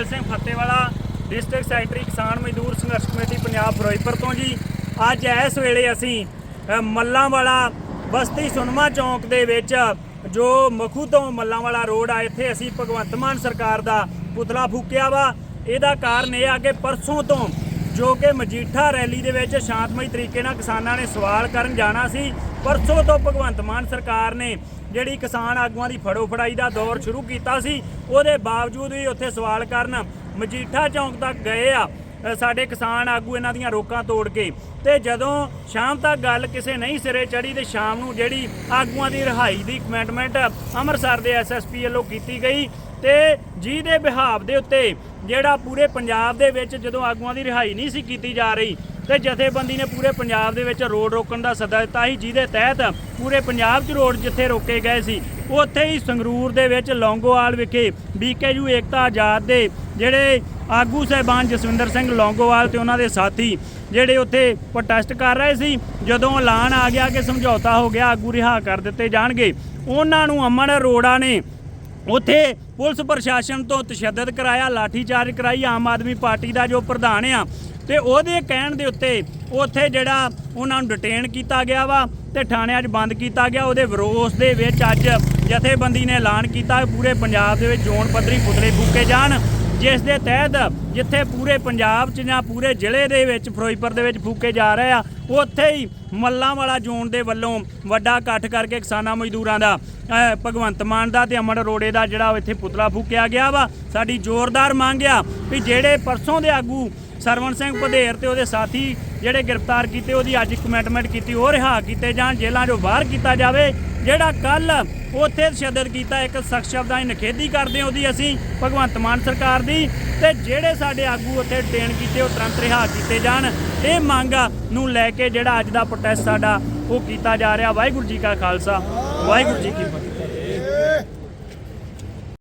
Gurmel Singh Fattewala district secretary Kisan Mazdoor ਸੰਘਰਸ਼ committee Punjab Firozpur ਤੋਂ ਜੀ। ਅੱਜ ਇਸ ਵੇਲੇ ਅਸੀਂ ਅ, ਮੱਲਾਂਵਾਲਾ ਬਸਤੀ ਸੁਨਮਾ ਚੌਂਕ ਦੇ ਵਿੱਚ ਜੋ ਮਖੂ ਤੋਂ ਮੱਲਾਂਵਾਲਾ ਰੋਡ ਆ ਇੱਥੇ ਅਸੀਂ ਭਗਵੰਤ ਮਾਨ ਸਰਕਾਰ ਦਾ ਪੁਤਲਾ ਫੂਕਿਆ ਵਾ। ਇਹਦਾ ਕਾਰਨ ਇਹ ਆ ਕਿ ਪਰਸੋਂ ਤੋਂ ਜੋ ਕਿ ਮਜੀਠਾ ਰੈਲੀ ਦੇ ਵਿੱਚ ਸ਼ਾਂਤਮਈ ਤਰੀਕੇ ਨਾਲ ਕਿਸਾਨਾਂ ਨੇ ਸਵਾਲ ਕਰਨ ਜਾਣਾ ਸੀ। ਪਰਸੋਂ ਤੋਂ ਭਗਵੰਤ ਮਾਨ ਸਰਕਾਰ ਨੇ ਜਿਹੜੀ ਕਿਸਾਨ ਆਗੂਆਂ ਦੀ ਫੜੋ ਫੜਾਈ ਦਾ ਦੌਰ ਸ਼ੁਰੂ ਕੀਤਾ ਸੀ, ਉਹਦੇ ਬਾਵਜੂਦ ਵੀ ਉੱਥੇ ਸਵਾਲ ਕਰਨ ਮਜੀਠਾ ਚੌਂਕ ਤੱਕ ਗਏ ਆ ਸਾਡੇ ਕਿਸਾਨ ਆਗੂ ਇਹਨਾਂ ਦੀਆਂ ਰੋਕਾਂ ਤੋੜ ਕੇ। ਤੇ ਜਦੋਂ ਸ਼ਾਮ ਤੱਕ ਗੱਲ ਕਿਸੇ ਨਹੀਂ ਸਿਰੇ ਚੜੀ ਤੇ ਸ਼ਾਮ ਨੂੰ ਜਿਹੜੀ ਆਗੂਆਂ ਦੀ ਰਿਹਾਈ ਦੀ ਕਮੈਂਟਮੈਂਟ ਅੰਮ੍ਰਿਤਸਰ ਦੇ ਐਸਐਸਪੀ ਵੱਲੋਂ ਕੀਤੀ ਗਈ ਤੇ ਜਿਹਦੇ ਬਿਹਾਵ ਦੇ ਉੱਤੇ ਜਿਹੜਾ ਪੂਰੇ ਪੰਜਾਬ ਦੇ ਵਿੱਚ ਜਦੋਂ ਆਗੂਆਂ ਦੀ ਰਿਹਾਈ ਨਹੀਂ ਸੀ ਕੀਤੀ ਜਾ ਰਹੀ ਤੇ ਜਥੇਬੰਦੀ ਨੇ ਪੂਰੇ ਪੰਜਾਬ ਦੇ ਵਿੱਚ ਰੋਡ ਰੋਕਣ ਦਾ ਸੱਦਾ ਦਿੱਤਾ ਸੀ, ਜਿਹਦੇ ਤਹਿਤ ਪੂਰੇ ਪੰਜਾਬ 'ਚ ਰੋਡ ਜਿੱਥੇ ਰੋਕੇ ਗਏ ਸੀ, ਉੱਥੇ ਹੀ ਸੰਗਰੂਰ ਦੇ ਵਿੱਚ ਲੌਂਗੋਵਾਲ ਵਿਖੇ ਬੀਕੇਯੂ ਏਕਤਾ ਆਜ਼ਾਦ ਦੇ ਜਿਹੜੇ ਆਗੂ ਸਹਿਬਾਨ ਜਸਵਿੰਦਰ ਸਿੰਘ ਲੌਂਗੋਵਾਲ ਤੇ ਉਹਨਾਂ ਦੇ ਸਾਥੀ ਜਿਹੜੇ ਉੱਥੇ ਪ੍ਰੋਟੈਸਟ ਕਰ ਰਹੇ ਸੀ, ਜਦੋਂ ਐਲਾਨ ਆ ਗਿਆ ਕਿ ਸਮਝੌਤਾ ਹੋ ਗਿਆ, ਆਗੂ ਰਿਹਾ ਕਰ ਦਿੱਤੇ ਜਾਣਗੇ। ਉਹਨਾਂ ਨੂੰ ਅਮਨ ਅਰੋੜਾ ਨੇ ਉੱਥੇ ਪੁਲਿਸ ਪ੍ਰਸ਼ਾਸਨ ਤੋਂ ਤਸ਼ੱਦਦ ਕਰਾਇਆ, ਲਾਠੀਚਾਰਜ ਕਰਾਈ ਆਮ ਆਦਮੀ ਪਾਰਟੀ ਦਾ ਜੋ ਪ੍ਰਧਾਨ ਆ। ਤੇ ਉਹਦੇ ਕਹਿਣ ਦੇ ਉੱਤੇ ਉੱਥੇ ਜਿਹੜਾ ਉਹਨਾਂ ਨੂੰ ਡਿਟੇਨ ਕੀਤਾ ਗਿਆ ਵਾ ਤੇ ਥਾਣਿਆਂ 'ਚ ਬੰਦ ਕੀਤਾ ਗਿਆ। ਉਹਦੇ ਵਿਰੋਧ ਦੇ ਵਿੱਚ ਅੱਜ ਜਥੇਬੰਦੀ ਨੇ ਐਲਾਨ ਕੀਤਾ ਪੂਰੇ ਪੰਜਾਬ ਦੇ ਵਿੱਚ ਜ਼ੋਨ ਪੱਧਰੀ ਪੁਤਲੇ ਫੂਕੇ ਜਾਣ। ਜਿਸ ਦੇ ਤਹਿਤ ਜਿੱਥੇ ਪੂਰੇ ਪੰਜਾਬ 'ਚ ਜਾਂ ਪੂਰੇ ਜ਼ਿਲ੍ਹੇ ਦੇ ਵਿੱਚ ਫਿਰੋਜ਼ਪੁਰ ਦੇ ਵਿੱਚ ਫੂਕੇ ਜਾ ਰਹੇ ਆ, ਉੱਥੇ ਹੀ ਮੱਲਾਂ ਵਾਲਾ ਜ਼ੋਨ ਦੇ ਵੱਲੋਂ ਵੱਡਾ ਇਕੱਠ ਕਰਕੇ ਕਿਸਾਨਾਂ ਮਜ਼ਦੂਰਾਂ ਦਾ ਭਗਵੰਤ ਮਾਨ ਦਾ ਤੇ ਅਮਨ ਅਰੋੜੇ ਦਾ ਜਿਹੜਾ ਇੱਥੇ ਪੁਤਲਾ ਫੂਕਿਆ ਗਿਆ ਵਾ। ਸਾਡੀ ਜ਼ੋਰਦਾਰ ਮੰਗ ਆ ਵੀ ਜਿਹੜੇ ਪਰਸੋਂ ਦੇ ਆਗੂ ਸਰਵਣ ਸਿੰਘ ਪਧੇਰ ਤੇ ਉਹਦੇ ਸਾਥੀ ਜਿਹੜੇ ਗ੍ਰਿਫਤਾਰ ਕੀਤੇ, ਉਹਦੀ ਅੱਜ ਕਮਿਟਮੈਂਟ ਕੀਤੀ, ਉਹ ਰਿਹਾ ਕੀਤੇ ਜਾਣ, ਜੇਲ੍ਹਾਂ 'ਚੋਂ ਬਾਹਰ ਕੀਤਾ ਜਾਵੇ। ਜਿਹੜਾ ਕੱਲ ਉੱਥੇ ਤਸ਼ੱਦਦ ਕੀਤਾ, ਇੱਕ ਸਖਤ ਸ਼ਬਦਾਂ ਦੀ ਨਿਖੇਧੀ ਕਰਦੇ ਉਹਦੀ ਅਸੀਂ ਭਗਵੰਤ ਮਾਨ ਸਰਕਾਰ ਦੀ। ਤੇ ਜਿਹੜੇ ਸਾਡੇ ਆਗੂ ਉੱਥੇ ਡੇਣ ਕੀਤੇ, ਉਹ ਤੁਰੰਤ ਰਿਹਾ ਕੀਤੇ ਜਾਣ। ਇਹ ਮੰਗ ਨੂੰ ਲੈ ਕੇ ਜਿਹੜਾ ਅੱਜ ਦਾ ਪ੍ਰੋਟੈਸਟ ਸਾਡਾ, ਉਹ ਕੀਤਾ ਜਾ ਰਿਹਾ। ਵਾਹਿਗੁਰੂ ਜੀ ਕਾ ਖਾਲਸਾ, ਵਾਹਿਗੁਰੂ ਜੀ ਕੀ ਫਤਿਹ।